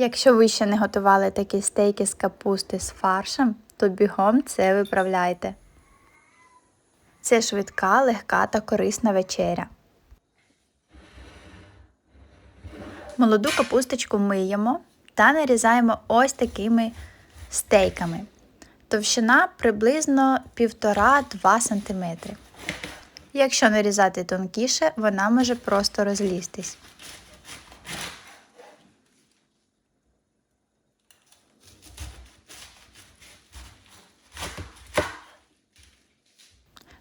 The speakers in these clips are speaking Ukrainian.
Якщо ви ще не готували такі стейки з капусти з фаршем, то бігом це виправляйте. Це швидка, легка та корисна вечеря. Молоду капусточку миємо та нарізаємо ось такими стейками. Товщина приблизно 1,5-2 см. Якщо нарізати тонкіше, вона може просто розлізтись.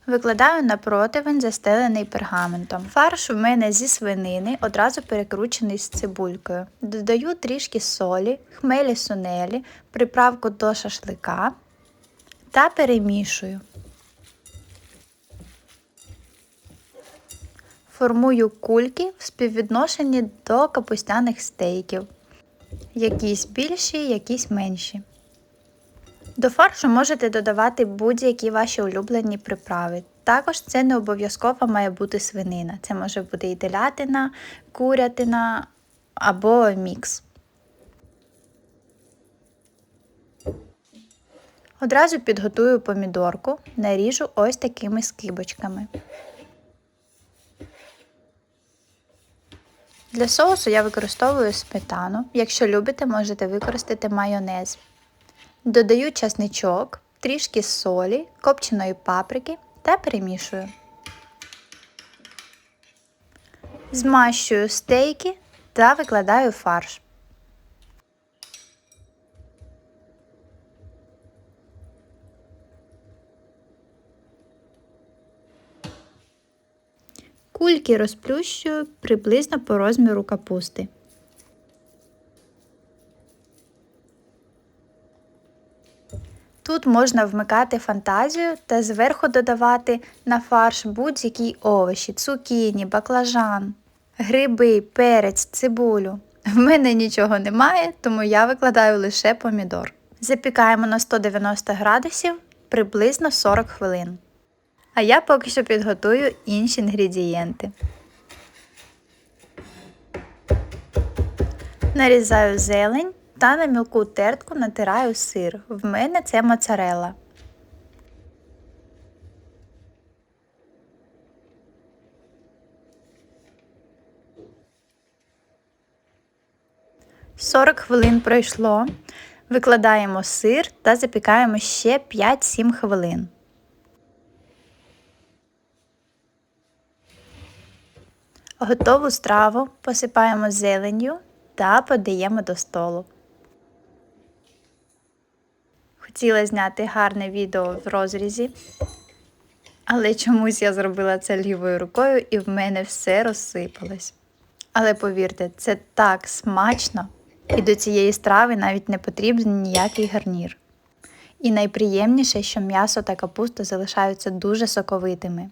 Викладаю на противень, застелений пергаментом. Фарш у мене зі свинини, одразу перекручений з цибулькою. Додаю трішки солі, хмелі сунелі, приправку до шашлика та перемішую. Формую кульки в співвідношенні до капустяних стейків. Якісь більші, якісь менші. До фаршу можете додавати будь-які ваші улюблені приправи. Також це не обов'язково має бути свинина. Це може бути і телятина, курятина або мікс. Одразу підготую помідорку, наріжу ось такими скибочками. Для соусу я використовую сметану. Якщо любите, можете використати майонез. Додаю часничок, трішки солі, копченої паприки та перемішую. Змащую стейки та викладаю фарш. Кульки розплющую приблизно по розміру капусти. Тут можна вмикати фантазію та зверху додавати на фарш будь-які овочі, цукіні, баклажан, гриби, перець, цибулю. В мене нічого немає, тому я викладаю лише помідор. Запікаємо на 190 градусів приблизно 40 хвилин. А я поки що підготую інші інгредієнти. Нарізаю зелень та на мілку тертку натираю сир. В мене це моцарелла. Сорок хвилин пройшло. Викладаємо сир та запікаємо ще 5-7 хвилин. Готову страву посипаємо зеленню та подаємо до столу. Хотіла зняти гарне відео в розрізі, але чомусь я зробила це лівою рукою і в мене все розсипалось. Але повірте, це так смачно, і до цієї страви навіть не потрібен ніякий гарнір. І найприємніше, що м'ясо та капуста залишаються дуже соковитими.